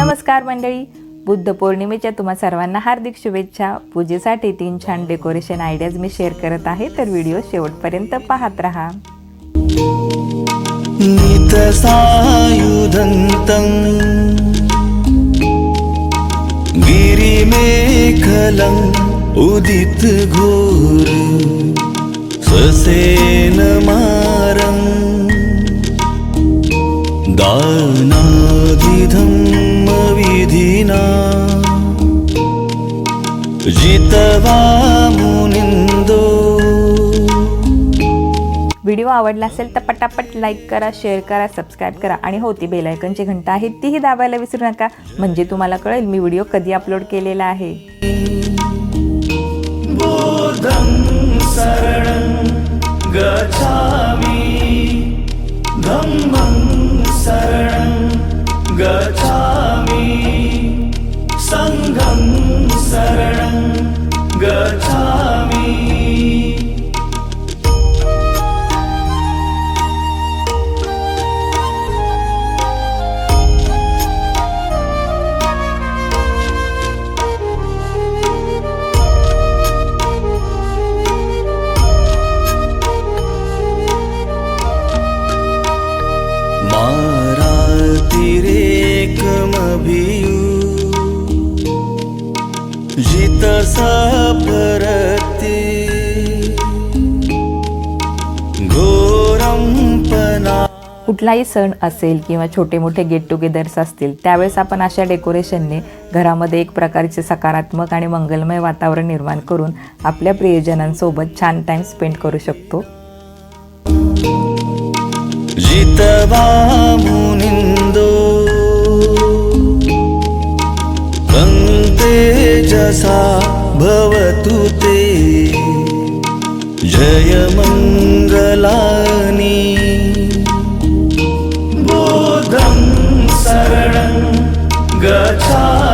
नमस्कार मंडळी. बुद्ध पौर्णिमेच्या तुम्हा सर्वांना हार्दिक शुभेच्छा. पूजेसाठी तीन छान डेकोरेशन आयडियाज मी शेअर करत आहे तर व्हिडिओ शेवटपर्यंत पाहत राहा. गिरिमेखलं उदित घोर. ससेन मारं ससेनमारम् दानादिधम्मविधिना जितवा मुनिन्दो व्हिडिओ आवडला असेल तर पटापट लाईक करा शेअर करा सबस्क्राईब करा आणि हो ती बेलायकनची घंटा आहे तीही दाबायला विसरू नका. म्हणजे तुम्हाला कळेल मी व्हिडिओ कधी अपलोड केलेला आहे. शरणं गच्छामि मारातिरेकमभियु कुठलाही सण असेल किंवा छोटे मोठे गेट टुगेदर्स असतील त्यावेळेस आपण अशा डेकोरेशनने घरामध्ये एक प्रकारचे सकारात्मक आणि मंगलमय वातावरण निर्माण करून आपल्या प्रियजनांसोबत छान टाईम स्पेंड करू शकतो. तेजसा भवतु ते। जयमङ्गलानि बोधं शरणं गच्छा